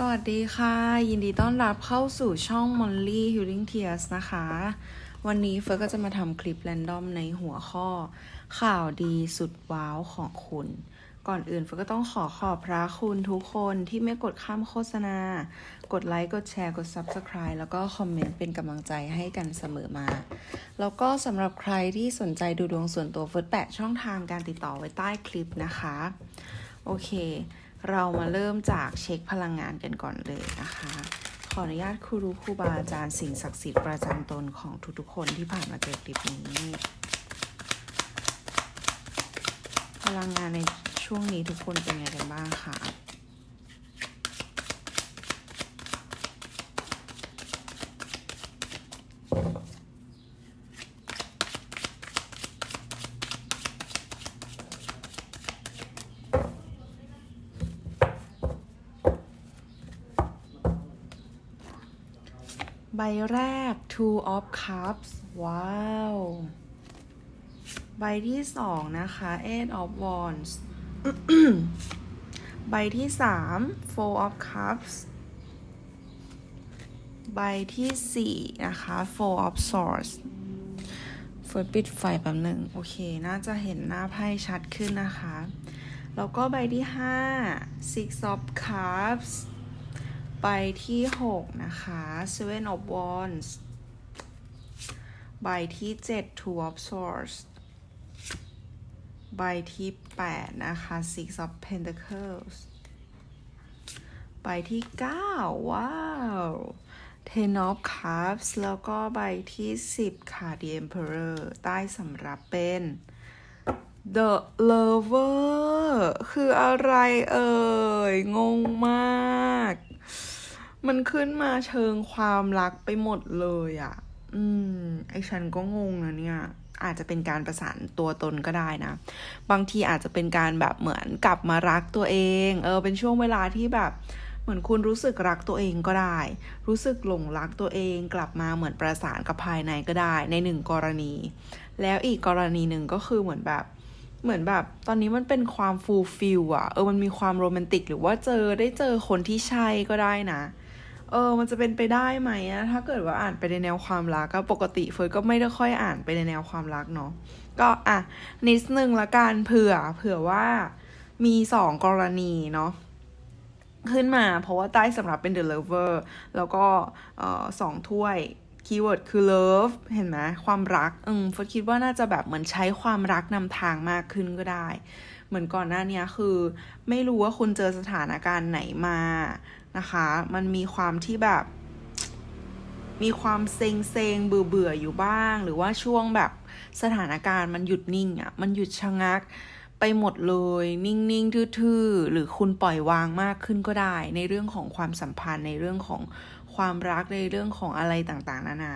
สวัสดีค่ะ ยินดีต้อนรับเข้าสู่ช่อง Molly Healing Tears นะคะ วันนี้เฟิร์สก็จะมาทำคลิปแรนดอมในหัวข้อ ข่าวดีสุดว้าวของคุณ ก่อนอื่นเฟิร์สก็ต้องขอขอบพระคุณทุกคนที่ไม่กดข้ามโฆษณา กดไลค์ กดแชร์ กด Subscribe แล้วก็คอมเมนต์เป็นกำลังใจให้กันเสมอมา แล้วก็สำหรับใครที่สนใจดูดวงส่วนตัวเฟิร์สแปะช่องทางการติดต่อไว้ใต้คลิปนะคะ โอเค เรามาเริ่มจากเช็คพลังงานกันก่อนเลยนะคะ ขออนุญาตครูรูครูบาอาจารย์สิ่งศักดิ์สิทธิ์ประจำตนของทุกๆคนที่ผ่านมาเจอคลิปนี้พลังงานในช่วงนี้ทุกคนเป็นยังไงกันบ้างคะ ใบแรก two of cups ว้าว ใบที่สองนะคะ eight of wands ใบที่สาม four of cups ใบที่สี่นะคะ four of swords เฟิร์สปิดไฟแป๊บหนึ่งโอเค น่าจะเห็นหน้าไพ่ชัดขึ้นนะคะ แล้วก็ใบที่ห้า six of cups ใบที่ 6 นะคะ Seven of Wands ใบที่ 7 Two of Swords ใบที่ 8 นะคะ Six of Pentacles ใบที่ 9 ว้าว Ten of Cups แล้วก็ใบที่ 10 ค่ะ The Emperor ใต้สำรับเป็น The Lover คืออะไรเอ่ย งงมาก มันขึ้นมาเชิงความรักไปหมดเลยอะ่ะ อืม ไอฉันก็งงนะเนี่ย อาจจะเป็นการประสานตัวตนก็ได้นะ บางทีอาจจะเป็นการแบบเหมือนกลับมารักตัวเอง เออ เป็นช่วงเวลาที่แบบเหมือนคุณรู้สึกรักตัวเองก็ได้ รู้สึกหลงรักตัวเองกลับมาเหมือนประสานกับภายในก็ได้ในหนึ่งกรณี แล้วอีกกรณีหนึ่งก็คือเหมือนแบบเหมือนแบบตอนนี้มันเป็นความฟูลฟิลอะเออมันมีความโรแมนติก หรือว่าเจอได้เจอคนที่ใช่ก็ได้นะ เออ มันจะเป็นไปได้ไหมอะถ้าเกิดว่าอ่านไปในแนวความรักก็ปกติเฟิร์สก็ไม่ได้ค่อยอ่านไปในแนวความรักเนาะ ก็อะนิดนึงละกันเผื่อ เผื่อว่ามีสองกรณีเนาะขึ้นมาเพราะว่าใต้สำหรับเป็น the lover แล้วก็อสองถ้วยคีย์เวิร์ดคือ love เห็นไหมความรักอืมเฟิร์สคิดว่าน่าจะแบบเหมือนใช้ความรักนำทางมากขึ้นก็ได้ เหมือนก่อนหน้านี้คือ ไม่รู้ว่าคุณเจอสถานการณ์ไหนมา นะคะ มันมีความที่แบบ มีความเซ็งเซงเบื่อเบื่ออยู่บ้าง หรือว่าช่วงแบบสถานการณ์มันหยุดนิ่งอะ่ะ มันหยุดชะงักไปหมดเลย นิ่งๆทื่อๆหรือคุณปล่อยวางมากขึ้นก็ได้ ในเรื่องของความสัมพันธ์ในเรื่องของความรักในเรื่องของอะไรต่างๆ นานา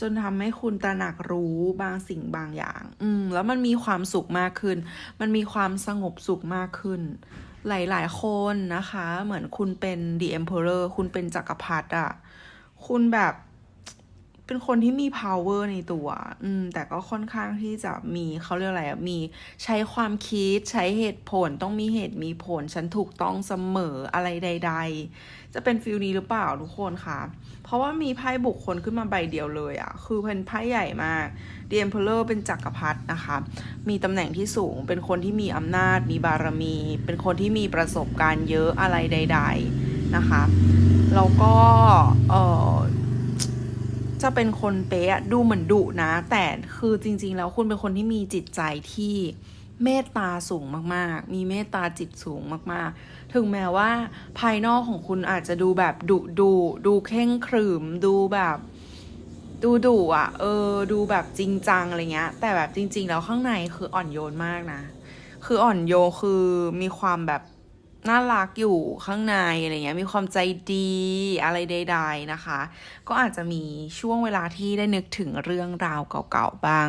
จนทำให้คุณตระหนักรู้บางสิ่งบางอย่าง อืม แล้วมันมีความสุขมากขึ้น มันมีความสงบสุขมากขึ้น หลาย ๆ คนนะคะ เหมือนคุณเป็น the emperor คุณเป็นจักรพรรดิอะคุณแบบ เป็นคนที่มี power ในตัว อืม แต่ก็ค่อนข้างที่จะมีเขาเรียกอะไรอะมีใช้ความคิดใช้เหตุผลต้องมีเหตุมีผล ฉันถูกต้องเสมออะไรใด ๆ จะเป็นฟิลนี้หรือเปล่าทุกคนคะ เพราะว่ามีไพ่บุคคลขึ้นมาใบเดียวเลยอะคือเป็นไพ่ใหญ่มาก The Emperor เป็นจักรพรรดินะคะ มีตำแหน่งที่สูง เป็นคนที่มีอำนาจ มีบารมี เป็นคนที่มีประสบการณ์เยอะอะไรใด ๆนะคะ แล้วก็ เออ จะเป็นคนเป๊ะดูเหมือนดุนะ แต่คือจริง ๆ แล้วคุณเป็นคนที่มีจิตใจที่เมตตาสูงมากๆ มีเมตตาจิตสูงมากๆ ถึงแม้ว่าภายนอกของคุณอาจจะดูแบบดุดุดูเข่งขรึม ดูแบบ ดูดุอะ เออ ดูแบบจริงจังอะไรเงี้ย แต่แบบจริง ๆ แล้วข้างในคืออ่อนโยนมากนะ คืออ่อนโยนคือมีความแบบ น่ารักอยู่ข้างในอะไรเงี้ยมีความใจดีอะไรใด ๆนะคะ ก็อาจจะมีช่วงเวลาที่ได้นึกถึงเรื่องราวเก่าๆบ้าง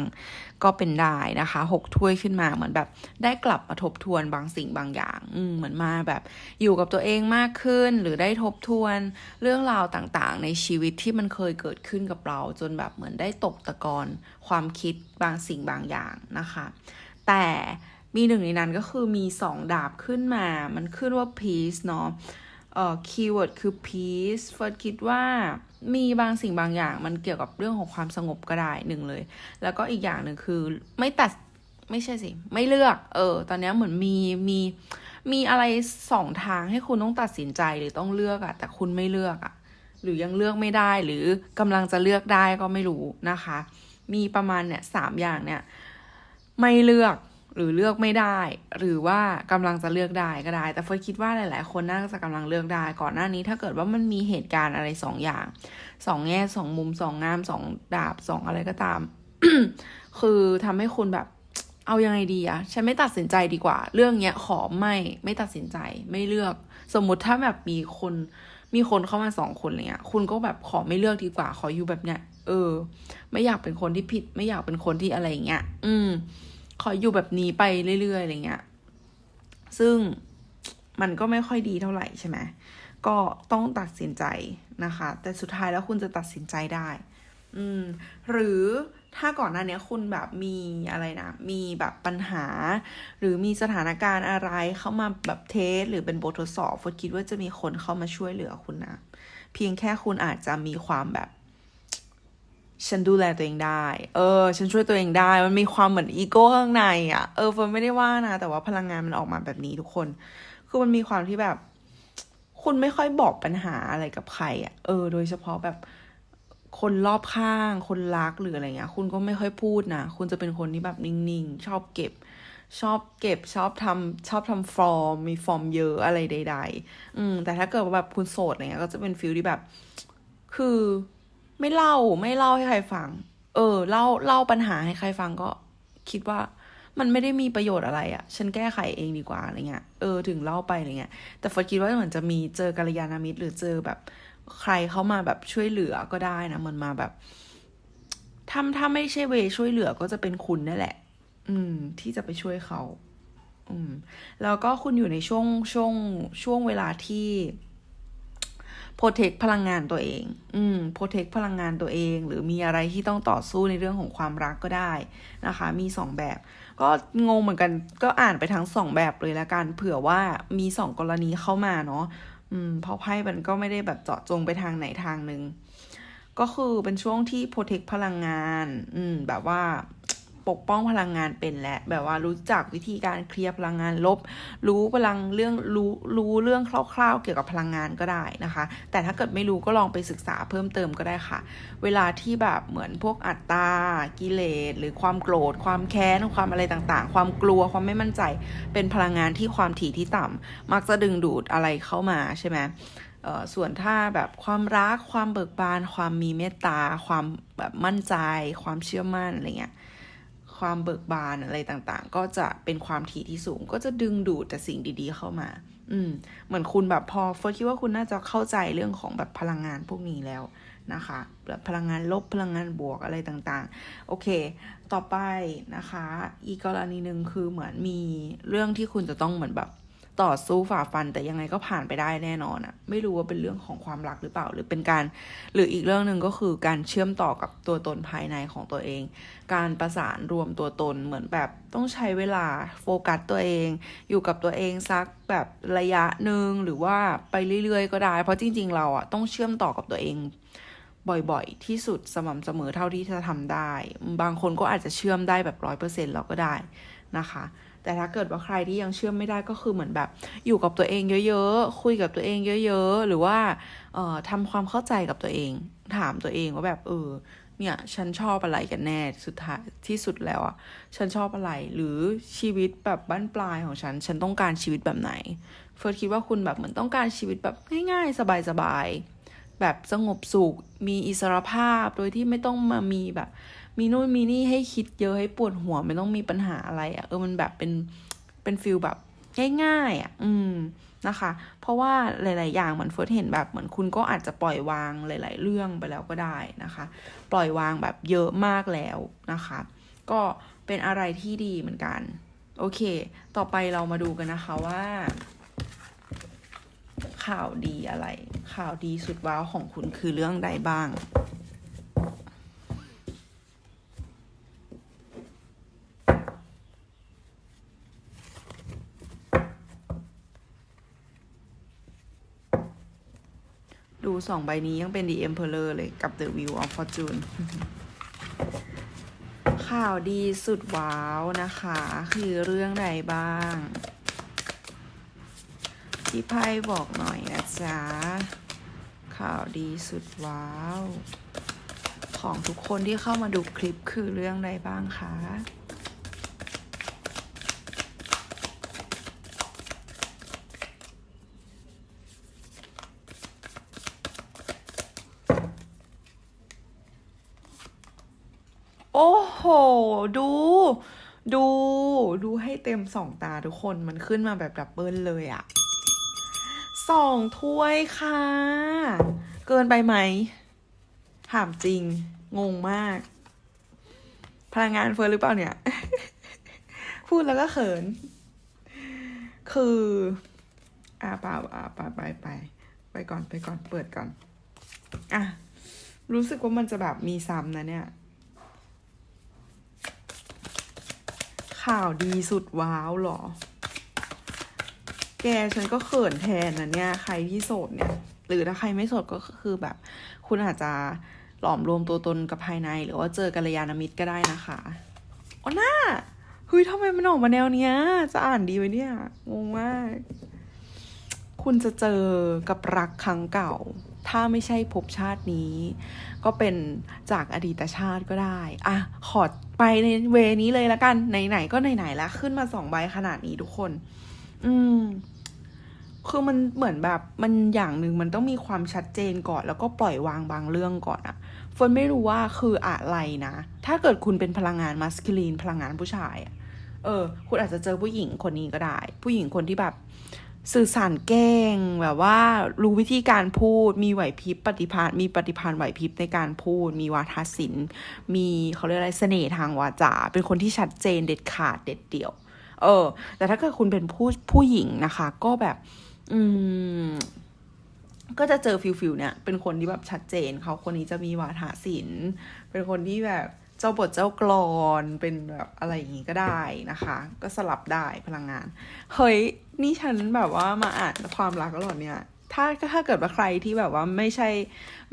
ก็เป็นได้นะคะหกถ้วยขึ้นมาเหมือนแบบ ได้กลับมาทบทวนบางสิ่งบางอย่างอืเหมือนมาแบบ อยู่กับตัวเองมากขึ้น หรือได้ทบทวนเรื่องราวต่างๆ ในชีวิตที่มันเคยเกิดขึ้นกับเรา จนแบบเหมือนได้ตกตะกอนความคิดบางสิ่งบางอย่างนะคะ แต่ มีหนึ่งในนั้นก็คือมีสองดาบขึ้นมา มันขึ้นว่า peace เนาะเอ่อคีย์เวิร์ดคือ peace เฟิร์สคิดว่ามีบางสิ่งบางอย่างมันเกี่ยวกับเรื่องของความสงบก็ได้หนึ่งเลย แล้วก็อีกอย่างหนึ่งคือไม่ตัดไม่ใช่สิ ไม่เลือก เออ ตอนนี้เหมือนมีมีมีอะไรสองทางให้คุณต้องตัดสินใจหรือต้องเลือกอะแต่คุณไม่เลือกอะหรือยังเลือกไม่ได้หรือกำลังจะเลือกได้ก็ไม่รู้นะคะ มีประมาณเนี่ยสามอย่างเนี่ย ไม่เลือก หรือเลือกไม่ได้ หรือว่ากำลังจะเลือกได้ก็ได้ แต่เฟิร์สคิดว่าหลาย ๆ คนน่าจะกำลังเลือกได้ ก่อนหน้านี้ถ้าเกิดว่ามันมีเหตุการณ์อะไรสองอย่างสองแง่สองมุมสองงามสองดาบสองอะไรก็ตาม คือทำให้คุณแบบเอายังไงดีอะฉันไม่ตัดสินใจดีกว่า เรื่องเนี้ยขอไม่ไม่ตัดสินใจไม่เลือก สมมุติถ้าแบบมีคนมีคนเข้ามาสองคนอะไรเงี้ย คุณก็แบบขอไม่เลือกดีกว่า ขออยู่แบบเนี้ย เออ ไม่อยากเป็นคนที่ผิด ไม่อยากเป็นคนที่อะไรอย่างเงี้ย อืม ขออยู่แบบนี้ไปเรื่อยๆอะไรเงี้ย ซึ่งมันก็ไม่ค่อยดีเท่าไหร่ใช่ไหมก็ต้องตัดสินใจนะคะ แต่สุดท้ายแล้วคุณจะตัดสินใจได้ อืม หรือถ้าก่อนหน้านี้คุณแบบมีอะไรนะ มีแบบปัญหา หรือมีสถานการณ์อะไรเข้ามาแบบเทส หรือเป็นบททดสอบฟดคิดว่าจะมีคนเข้ามาช่วยเหลือคุณนะ เพียงแค่คุณอาจจะมีความแบบ ฉันดูแลตัวเองได้ เออ ฉันช่วยตัวเองได้ มันมีความเหมือนอีโก้ข้างในอะ่ะ เออเฟิร์นไม่ได้ว่านะ แต่ว่าพลังงานมันออกมาแบบนี้ทุกคน คือมันมีความที่แบบ คุณไม่ค่อยบอกปัญหาอะไรกับใครอะ่ะ เออ โดยเฉพาะแบบคนรอบข้าง คนรักหรืออะไรเงี้ย คุณก็ไม่ค่อยพูดนะ คุณจะเป็นคนที่แบบนิ่งๆ ชอบเก็บ ชอบเก็บ ชอบทำชอบทำฟอร์ม มีฟอร์มเยอะอะไรใด ๆ อืม แต่ถ้าเกิดว่าแบบคุณโสดอะไรเงี้ย ก็จะเป็นฟิลที่แบบ คือ ไม่เล่าไม่เล่าให้ใครฟัง เออเล่าเล่าปัญหาให้ใครฟังก็คิดว่ามันไม่ได้มีประโยชน์อะไรอะ่ะ ฉันแก้ไขเองดีกว่าอะไรเงี้ย เออถึงเล่าไปอะไรเงี้ย แต่ฟอร์คิดว่าเหมือนจะมีเจอกัลยาณมิตร หรือเจอแบบใครเข้ามาแบบช่วยเหลือก็ได้นะมันมาแบบถ้าถ้าไม่ใช่เวช่วยเหลือก็จะเป็นคุณนั่นแหละ อืม ที่จะไปช่วยเขา อืม แล้วก็คุณอยู่ในช่วงช่วงช่วงเวลาที่ โปรเทคพลังงานตัวเอง อืมโปรเทคพลังงานตัวเอง หรือมีอะไรที่ต้องต่อสู้ในเรื่องของความรักก็ได้นะคะ มีสองแบบ ก็งงเหมือนกัน ก็อ่านไปทั้งสองแบบเลยละกัน เผื่อว่ามีสองกรณีเข้ามาเนาะ อืม เพราะไพ่มันก็ไม่ได้แบบเจาะจงไปทางไหนทางหนึ่ง ก็คือเป็นช่วงที่โปรเทคพลังงาน อืม แบบว่า ปกป้องพลังงานเป็นและ แบบว่ารู้จักวิธีการเคลียร์พลังงานลบ รู้พลังเรื่องรู้รู้เรื่องคร่าวๆ เกี่ยวกับพลังงานก็ได้นะคะ แต่ถ้าเกิดไม่รู้ก็ลองไปศึกษาเพิ่มเติมก็ได้ค่ะ เวลาที่แบบเหมือนพวกอัตตา กิเลส หรือความโกรธ ความแค้น ความอะไรต่างๆ ความกลัว ความไม่มั่นใจ เป็นพลังงานที่ความถี่ที่ต่ำมักจะดึงดูดอะไรเข้ามาใช่ไหมส่วนถ้าแบบความรัก ความเบิกบาน ความมีเมตตา ความแบบมั่นใจ ความเชื่อมั่นอะไรเงี้ย ความเบิกบานอะไรต่างๆ ก็จะเป็นความถี่ที่สูง ก็จะดึงดูดแต่สิ่งดีๆเข้ามา อืม เหมือนคุณแบบพอเฟิร์สคิดว่าคุณน่าจะเข้าใจเรื่องของแบบพลังงานพวกนี้แล้วนะคะแบบพลังงานลบพลังงานบวกอะไรต่างๆ โอเค ต่อไปนะคะ อีกกรณีหนึ่งคือเหมือนมีเรื่องที่คุณจะต้องเหมือนแบบ ต่อสู้ฝ่าฟันแต่ยังไงก็ผ่านไปได้แน่นอนอะไม่รู้ว่าเป็นเรื่องของความรักหรือเปล่า หรือเป็นการ หรืออีกเรื่องหนึ่งก็คือการเชื่อมต่อกับตัวตนภายในของตัวเอง การประสานรวมตัวตนเหมือนแบบต้องใช้เวลาโฟกัสตัวเอง อยู่กับตัวเองสักแบบระยะหนึ่งหรือว่าไปเรื่อยๆ ก็ได้ เพราะจริง ๆ เราอะต้องเชื่อมต่อกับตัวเองบ่อยๆ ที่สุดสม่ำเสมอเท่าที่จะทำได้ บางคนก็อาจจะเชื่อมได้แบบร้อยเปอร์เซ็นต์เราก็ได้นะคะ แต่ถ้าเกิดว่าใครที่ยังเชื่อมไม่ได้ก็คือเหมือนแบบ อยู่กับตัวเองเยอะๆ คุยกับตัวเองเยอะๆ หรือว่าเอ่อทำความเข้าใจกับตัวเอง ถามตัวเองว่าแบบเออเนี่ยฉันชอบอะไรกันแน่สุดท้ายที่สุดแล้วอะฉันชอบอะไรหรือชีวิตแบบบ้านปลายของฉัน ฉันต้องการชีวิตแบบไหน เฟิร์สคิดว่าคุณแบบเหมือนต้องการชีวิตแบบง่ายๆ สบายๆแบบสงบสุขมีอิสรภาพโดยที่ไม่ต้องมามีแบบ มีนู่นมีนี่ให้คิดเยอะให้ปวดหัวไม่ต้องมีปัญหาอะไรอะ่ะเออมันแบบเป็นเป็นฟิลแบบง่ายๆอะ่ะ อืมนะคะ เพราะว่าหลาย ๆ อย่างเหมือนเฟิร์สเห็นแบบเหมือนคุณก็อาจจะปล่อยวางหลาย ๆ เรื่องไปแล้วก็ได้นะคะ ปล่อยวางแบบเยอะมากแล้วนะคะ ก็เป็นอะไรที่ดีเหมือนกัน โอเค ต่อไปเรามาดูกันนะคะว่า ข่าวดีอะไร ข่าวดีสุดว้าวของคุณคือเรื่องใดบ้าง สองใบนี้ยังเป็น The Emperor เลยกับ The Wheel of Fortune ข่าวดีสุดว้าวนะคะ คือเรื่องใดบ้างพี่ไพ่บอกหน่อยนะจ๊ะ ข่าวดีสุดว้าว ของทุกคนที่เข้ามาดูคลิปคือเรื่องใดบ้างคะ โอ้โห ดู ดู ดูให้เต็มสองตาทุกคนมันขึ้นมาแบบดับเบิลเลยอะสองถ้วยค่ะ เกินไปไหม ถามจริง งงมาก พลังงานเฟิร์หรือเปล่าเนี่ย พูดแล้วก็เขิน คืออ่าเปล่าอ่าไปไปไปไปก่อนไปก่อนเปิดก่อน อะ รู้สึกว่ามันจะแบบมีซ้ำนะเนี่ย ข่าวดีสุดว้าวหรอ แกฉันก็เขินแทนนะเนี่ย ใครที่โสดเนี่ย หรือถ้าใครไม่โสดก็คือแบบ คุณอาจจะหลอมรวมตัวตนกับภายใน หรือว่าเจอกัลยาณมิตรก็ได้นะคะอ๋อหน้าเฮ้ยทำไมมันออกมาแนวเนี้ย จะอ่านดีไหมเนี่ยงงมาก คุณจะเจอกับรักครั้งเก่า ถ้าไม่ใช่ภพชาตินี้ ก็เป็นจากอดีตชาติก็ได้อะขอไปในเวนี้เลยละกัน ไหนๆก็ไหนๆแล้วขึ้นมาสองใบขนาดนี้ทุกคน อืม คือมันเหมือนแบบมันอย่างหนึ่งมันต้องมีความชัดเจนก่อน แล้วก็ปล่อยวางบางเรื่องก่อนอะเฟิร์นไม่รู้ว่าคืออะไรนะ ถ้าเกิดคุณเป็นพลังงานมัสคิลีนพลังงานผู้ชายอะเออ คุณอาจจะเจอผู้หญิงคนนี้ก็ได้ ผู้หญิงคนที่แบบ สื่อสารเก่งแบบว่ารู้วิธีการพูด มีไหวพริบปฏิภาณมีปฏิภาณไหวพริบในการพูด มีวาทศิลป์ มีเขาเรียกอะไรเสน่ห์ทางวาจา เป็นคนที่ชัดเจนเด็ดขาดเด็ดเดี่ยว เออ แต่ถ้าเกิดคุณเป็นผู้ผู้หญิงนะคะ ก็แบบ อืม ก็จะเจอฟิลฟิลเนี่ย เป็นคนที่แบบชัดเจนเขาคนนี้จะมีวาทศิลป์ เป็นคนที่แบบ เจ้าบทเจ้ากลอนเป็นแบบอะไรอย่างงี้ก็ได้นะคะ ก็สลับได้พลังงาน เฮ้ย นี่ฉันแบบว่ามาอ่านความรักแล้วเหรอเนี่ย ถ้าถ้าเกิดว่าใครที่แบบว่าไม่ใช่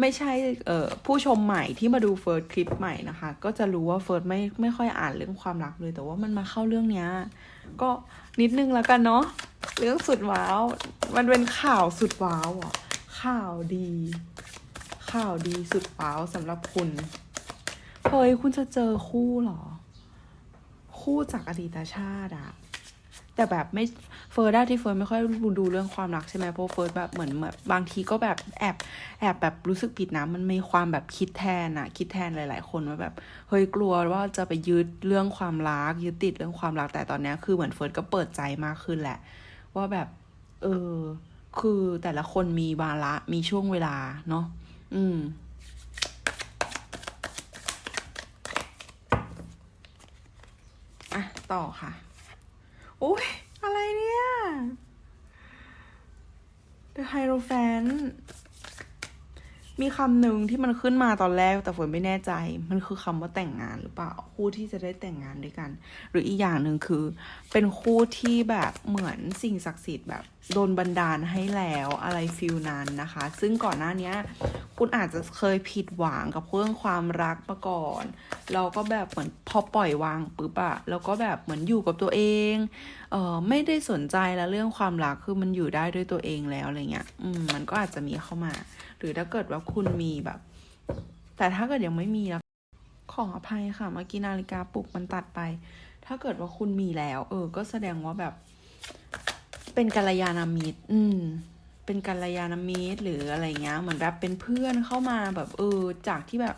ไม่ใช่เอ่อผู้ชมใหม่ที่มาดูเฟิร์สคลิปใหม่นะคะ ก็จะรู้ว่าเฟิร์สไม่ไม่ค่อยอ่านเรื่องความรักเลย แต่ว่ามันมาเข้าเรื่องเนี้ยก็นิดนึงแล้วกันเนาะเรื่องสุดว้าว มันเป็นข่าวสุดว้าวอะข่าวดี ข่าวดีสุดว้าวสำหรับคุณ เฮ้ยคุณจะเจอคู่หรอ คู่จากอดีตชาติอะแต่แบบไม่เฟิร์สได้ที่เฟิร์สไม่ค่อยดูเรื่องความรักใช่ไหมเพราะเฟิร์สแบบเหมือนแบบบางทีก็แบบแอบแอบแบบรู้สึกผิดนะมันมีความแบบคิดแทนอะคิดแทนหลาย ๆ คนว่าแบบเฮ้ยกลัวว่าจะไปยึดเรื่องความรักยึดติดเรื่องความรักแต่ตอนนี้คือเหมือนเฟิร์สก็เปิดใจมากขึ้นแหละ ว่าแบบเออคือแต่ละคนมีวาระมีช่วงเวลาเนาะอืม อะ ต่อค่ะ โอ้ยอะไรเนี่ย The Hierophant มีคำหนึ่งที่มันขึ้นมาตอนแรกแต่ฝนไม่แน่ใจ มันคือคำว่าแต่งงานหรือเปล่าคู่ที่จะได้แต่งงานด้วยกัน หรืออีกอย่างหนึ่งคือ เป็นคู่ที่แบบเหมือนสิ่งศักดิ์สิทธิ์แบบโดนบันดาลให้แล้วอะไรฟิลนั้นนะคะ ซึ่งก่อนหน้านี้คุณอาจจะเคยผิดหวังกับเรื่องความรักมาก่อน เราก็แบบเหมือนพอปล่อยวางปุ๊บอะแล้วก็แบบเหมือนอยู่กับตัวเองเออไม่ได้สนใจแล้วเรื่องความรักคือมันอยู่ได้ด้วยตัวเองแล้วอะไรเงี้ยอืมมันก็อาจจะมีเข้ามา หรือถ้าเกิดว่าคุณมีแบบ แต่ถ้าเกิดยังไม่มีแล้วขออภัยค่ะ เมื่อกี้นาฬิกาปลุกมันตัดไป ถ้าเกิดว่าคุณมีแล้ว เออ ก็แสดงว่าแบบ เป็นกัลยาณมิตร อืม เป็นกัลยาณมิตรหรืออะไรเงี้ย เหมือนแบบเป็นเพื่อนเข้ามาแบบเออ จากที่แบบ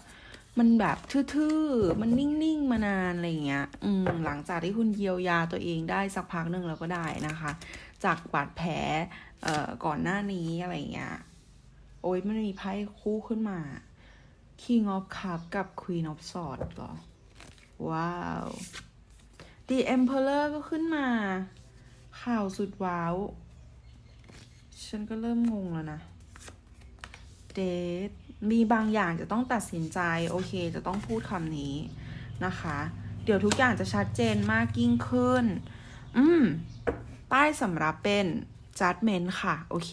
มันแบบทื่อๆ มันนิ่งๆ มานานอะไรเงี้ย อืม หลังจากที่คุณเยียวยาตัวเองได้สักพักหนึ่งแล้วก็ได้นะคะ จากบาดแผล เอ่อ ก่อนหน้านี้อะไรเงี้ย โอ้ยมันมีไพ่คู่ขึ้นมา King of Cup กับ Queen of Swords เหรอ ว้าว The Emperor ก็ขึ้นมา ข่าวสุดว้าว ฉันก็เริ่มงงแล้วนะเดทมีบางอย่างจะต้องตัดสินใจ โอเค จะต้องพูดคำนี้นะคะ เดี๋ยวทุกอย่างจะชัดเจนมากยิ่งขึ้น อืม ป้ายสำหรับเป็น judgment ค่ะ โอเค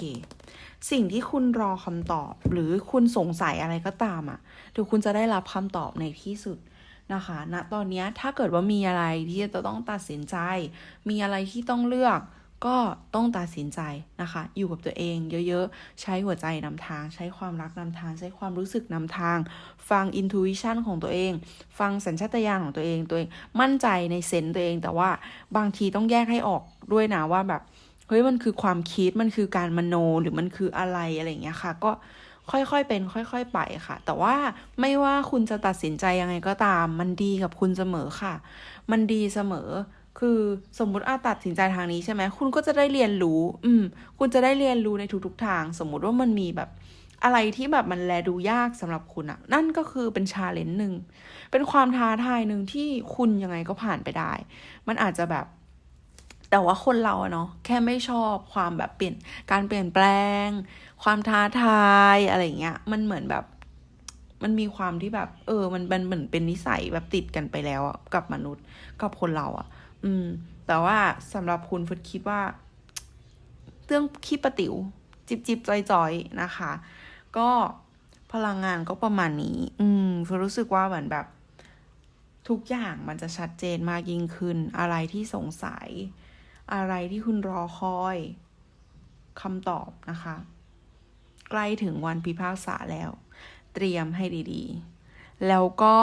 สิ่งที่คุณรอคำตอบ หรือคุณสงสัยอะไรก็ตามอะ่ะเดี๋ยวคุณจะได้รับคำตอบในที่สุดนะคะณนะตอนนี้ถ้าเกิดว่ามีอะไรที่จะต้องตัดสินใจ มีอะไรที่ต้องเลือกก็ต้องตัดสินใจนะคะ อยู่กับตัวเองเยอะๆ ใช้หัวใจนำทาง ใช้ความรักนำทาง ใช้ความรู้สึกนำทาง ฟัง intuition ของตัวเอง ฟังสัญชาตญาณของตัวเองตัวเอง มั่นใจในเซนส์ตัวเอง แต่ว่าบางทีต้องแยกให้ออกด้วยนะว่าแบบ เฮ้ยมันคือความคิดมันคือการมโนหรือมันคืออะไรอะไรอย่างเงี้ยค่ะ ก็ค่อยๆเป็น ค่อย ๆ ไปค่ะ แต่ว่าไม่ว่าคุณจะตัดสินใจยังไงก็ตาม มันดีกับคุณเสมอค่ะ มันดีเสมอ คือสมมุติอาตัดสินใจทางนี้ใช่ไหมคุณก็จะได้เรียนรู้ อืม คุณจะได้เรียนรู้ในทุกๆทาง สมมุติว่ามันมีแบบอะไรที่แบบมันแลดูยากสำหรับคุณอะนั่นก็คือเป็นชาเลนจ์หนึ่งเป็นความท้าทายหนึ่งที่คุณยังไงก็ผ่านไปได้ มันอาจจะแบบ แต่ว่าคนเราเนาะแค่ไม่ชอบความแบบเปลี่ยนการเปลี่ยนแปลง ความท้าทายอะไรอย่างเงี้ยมันเหมือนแบบ มันมีความที่แบบ เออ มันมันเหมือนเป็นนิสัยแบบติดกันไปแล้วอะกับมนุษย์กับคนเราอะอืม แต่ว่าสำหรับคุณฟึดคิดว่า เรื่องขี้ประติ๋วจิบจิบจอยจอยๆนะคะ ก็พลังงานก็ประมาณนี้ อืมฟึดรู้สึกว่าเหมือนแบบ ทุกอย่างมันจะชัดเจนมากยิ่งขึ้นอะไรที่สงสัย อะไรที่คุณรอคอยคำตอบนะคะ ใกล้ถึงวันพิพากษาแล้ว เตรียมให้ดีๆ แล้วก็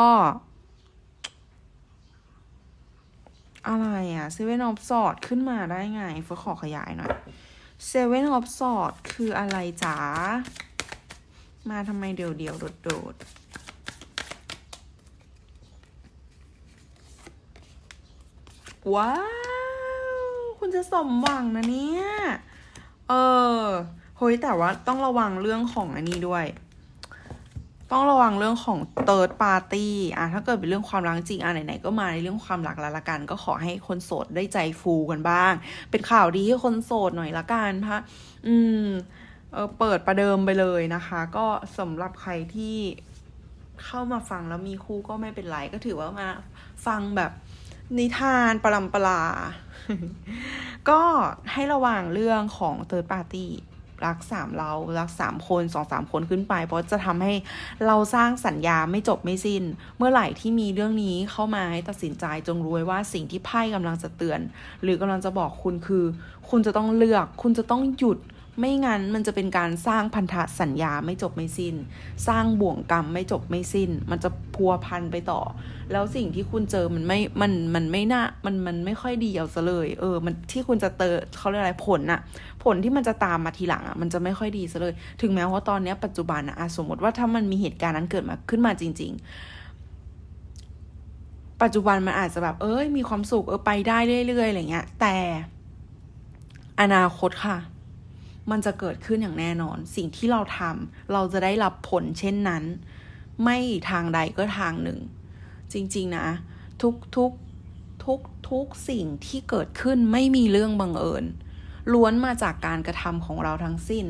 อะไรอะเซเว่นออฟสอดขึ้นมาได้ไงเฟิร์ขอขยายหน่อยเซเว่นออฟสอดคืออะไรจ๋ามาทำไมเดี่ยวเดี่ยวๆโดดๆว้า คุณจะสมหวังนะเนี่ย เออเฮ้ยแต่ว่าต้องระวังเรื่องของอันนี้ด้วย ต้องระวังเรื่องของ third party อะถ้าเกิดเป็นเรื่องความรักจริงอะไหนๆก็มาในเรื่องความรักแล้วละกัน ก็ขอให้คนโสดได้ใจฟูกันบ้าง เป็นข่าวดีให้คนโสดหน่อยละกันพะอืมเออเปิดประเดิมไปเลยนะคะ ก็สำหรับใครที่เข้ามาฟังแล้วมีคู่ก็ไม่เป็นไร ก็ถือว่ามาฟังแบบ นิทานปรำปลา ก็ให้ระวังเรื่องของ third party รักสามเรารักสามคนสองสามคนขึ้นไป เพราะจะทำให้เราสร้างสัญญาไม่จบไม่สิ้น เมื่อไหร่ที่มีเรื่องนี้เข้ามาให้ตัดสินใจจงรู้ไว้ว่าสิ่งที่ไพ่กำลังจะเตือน หรือกำลังจะบอกคุณคือ คุณจะต้องเลือก คุณจะต้องหยุด ไม่งั้นมันจะเป็นการสร้างพันธสัญญาไม่จบไม่สิ้น สร้างบ่วงกรรมไม่จบไม่สิ้น มันจะพัวพันไปต่อ แล้วสิ่งที่คุณเจอมันไม่มันมันไม่น่ามันมันไม่ค่อยดีเอาซะเลย เออ มันที่คุณจะเจอเขาเรียกอะไรผลอะผลที่มันจะตามมาทีหลังอะมันจะไม่ค่อยดีซะเลย ถึงแม้ว่าตอนเนี้ยปัจจุบันอะอะสมมติว่าถ้ามันมีเหตุการณ์นั้นเกิดมาขึ้นมาจริง ๆปัจจุบันมันอาจจะแบบเอ้ยมีความสุขเออไปได้เรื่อยๆอะไรเงี้ย แต่อนาคตค่ะ มันจะเกิดขึ้นอย่างแน่นอน สิ่งที่เราทำเราจะได้รับผลเช่นนั้น ไม่ทางใดก็ทางหนึ่ง จริง ๆ นะ ทุกทุกทุกทุกสิ่งที่เกิดขึ้นไม่มีเรื่องบังเอิญล้วนมาจากการกระทำของเราทั้งสิ้น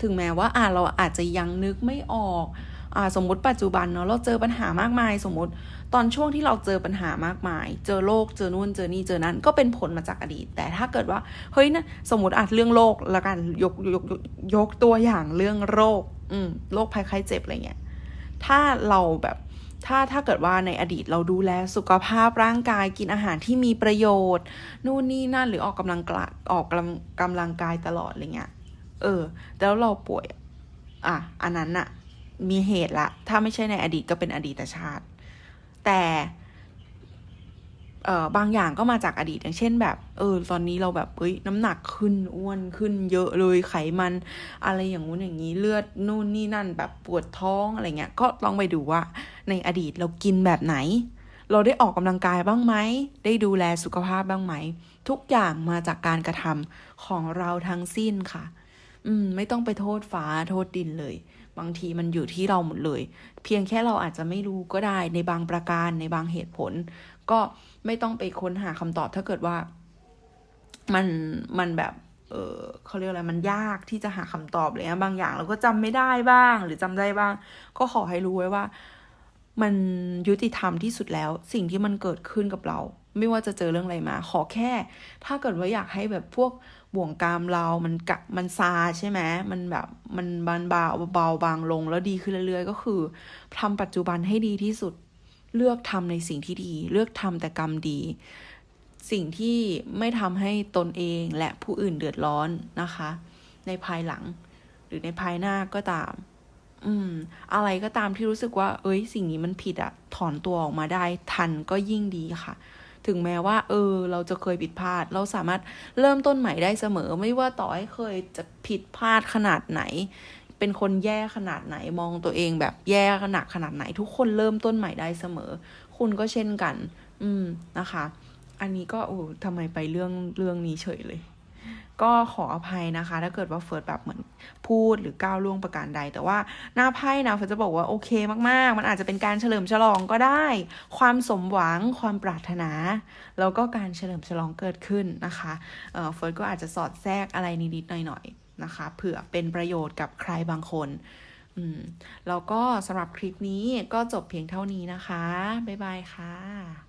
ถึงแม้ว่าอ่าเราอาจจะยังนึกไม่ออก สมมติปัจจุบันเนาะเราเจอปัญหามากมาย สมมติตอนช่วงที่เราเจอปัญหามากมาย เจอโรคเจอนู่นเจอนี่เจอนั้นก็เป็นผลมาจากอดีต แต่ถ้าเกิดว่าเฮ้ยนะสมมติอาจเรื่องโรคละกันยกยกยกยกตัวอย่างเรื่องโรคอืมโรคภัยไข้เจ็บอะไรเงี้ยถ้าเราแบบถ้าถ้าเกิดว่าในอดีตเราดูแลสุขภาพร่างกายกินอาหารที่มีประโยชน์ นู่นนี่นั่นหรือออกกำลังกายออกกำลังกำลังกายตลอดอะไรเงี้ยเออ แล้วเราป่วย อะ อันนั้นอะ มีเหตุละ ถ้าไม่ใช่ในอดีตก็เป็นอดีตชาติ แต่เอ่อบางอย่างก็มาจากอดีตอย่างเช่นแบบ เออ ตอนนี้เราแบบเอ้ยน้ำหนักขึ้นอ้วนขึ้นเยอะเลยไขมัน อะไรอย่างงู้นอย่างนี้เลือดนู่นนี่นั่นแบบปวดท้องอะไรเงี้ยก็ลองไปดูว่า ในอดีตเรากินแบบไหน เราได้ออกกำลังกายบ้างไหมได้ดูแลสุขภาพบ้างไหม ทุกอย่างมาจากการกระทำของเราทั้งสิ้นค่ะ อืม ไม่ต้องไปโทษฟ้าโทษดินเลย บางทีมันอยู่ที่เราหมดเลย เพียงแค่เราอาจจะไม่รู้ก็ได้ในบางประการในบางเหตุผล ก็ไม่ต้องไปค้นหาคำตอบถ้าเกิดว่า มันมันแบบ เออเขาเรียกอะไรมันยากที่จะหาคำตอบเลยนะบางอย่างเราก็จำไม่ได้บ้าง หรือจำได้บ้าง ก็ขอให้รู้ไว้ว่า มันยุติธรรมที่สุดแล้ว สิ่งที่มันเกิดขึ้นกับเรา ไม่ว่าจะเจอเรื่องอะไรมา ขอแค่ ถ้าเกิดว่าอยากให้แบบพวกบ่วงกามเรามันกะมันซาใช่ไหมมันแบบมันบานเบาเบาบางลงแล้วดีขึ้นเรื่อยๆ ก็คือทำปัจจุบันให้ดีที่สุด เลือกทำในสิ่งที่ดี เลือกทำแต่กรรมดี สิ่งที่ไม่ทำให้ตนเองและผู้อื่นเดือดร้อนนะคะ ในภายหลัง หรือในภายหน้าก็ตาม อืม อะไรก็ตามที่รู้สึกว่า เอ้ย สิ่งนี้มันผิดอะถอนตัวออกมาได้ทันก็ยิ่งดีค่ะ ถึงแม้ว่า เออ เราจะเคยผิดพลาด เราสามารถเริ่มต้นใหม่ได้เสมอ ไม่ว่าต่อให้เคยจะผิดพลาดขนาดไหน เป็นคนแย่ขนาดไหนมองตัวเองแบบแย่ขนาดขนาดไหน ทุกคนเริ่มต้นใหม่ได้เสมอ คุณก็เช่นกัน อืมนะคะ อันนี้ก็โอ้ทำไมไปเรื่องเรื่องนี้เฉยเลย ก็ขออภัยนะคะ ถ้าเกิดว่าเฟิร์สแบบเหมือนพูดหรือก้าวล่วงประการใด แต่ว่าหน้าไพ่นะเฟิร์สจะบอกว่าโอเคมากๆ มันอาจจะเป็นการเฉลิมฉลองก็ได้ ความสมหวังความปรารถนา แล้วก็การเฉลิมฉลองเกิดขึ้นนะคะเฟิร์สก็อาจจะสอดแทรกอะไรนิดๆหน่อยๆนะคะ เผื่อเป็นประโยชน์กับใครบางคนอืมแล้วก็สำหรับคลิปนี้ก็จบเพียงเท่านี้นะคะ บ๊ายบายค่ะ